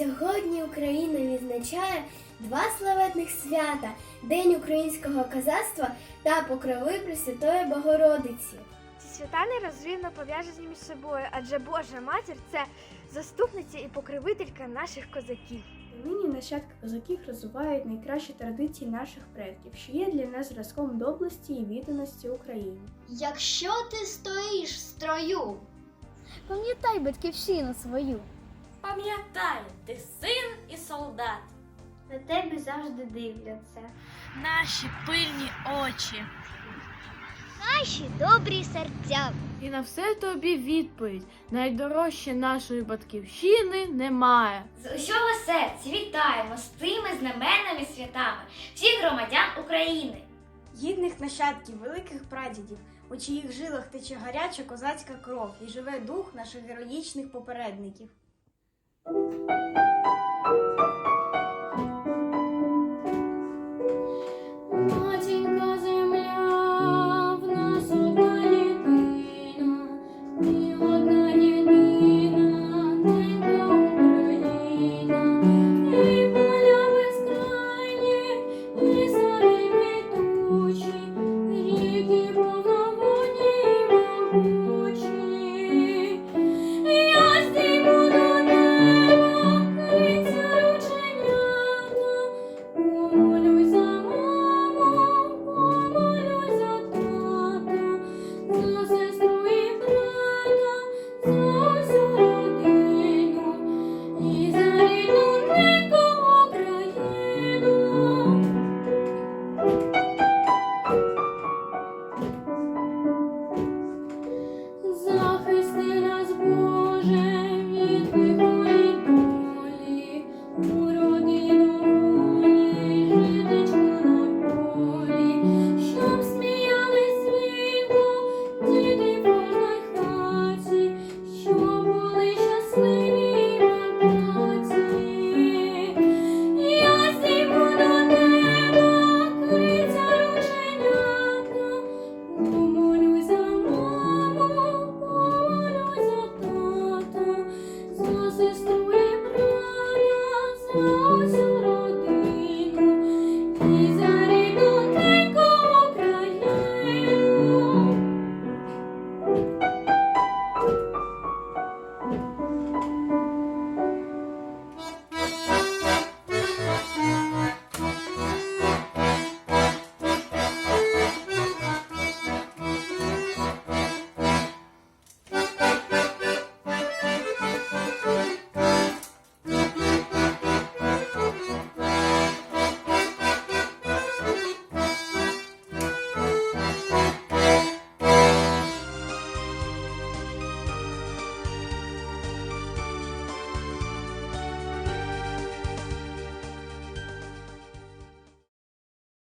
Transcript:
Сьогодні Україна відзначає два славетних свята День українського козацтва та Покрови Пресвятої Богородиці. Ці свята нерозривно пов'язані між собою, адже Божа матір це заступниця і покровителька наших козаків. Нині нащадки козаків розвивають найкращі традиції наших предків, що є для нас зразком доблесті і відданості Україні. Якщо ти стоїш в строю, Пам'ятай батьківщину свою. Пам'ятай, ти син і солдат. На тебе завжди дивляться. Наші пильні очі. наші добрі серця. І на все тобі відповідь. Найдорожче нашої батьківщини немає. З усього серця вітаємо з тими знаменними святами всіх громадян України. Гідних нащадків великих прадідів, у чиїх жилах тече гаряча козацька кров і живе дух наших героїчних попередників. Thank you. the way.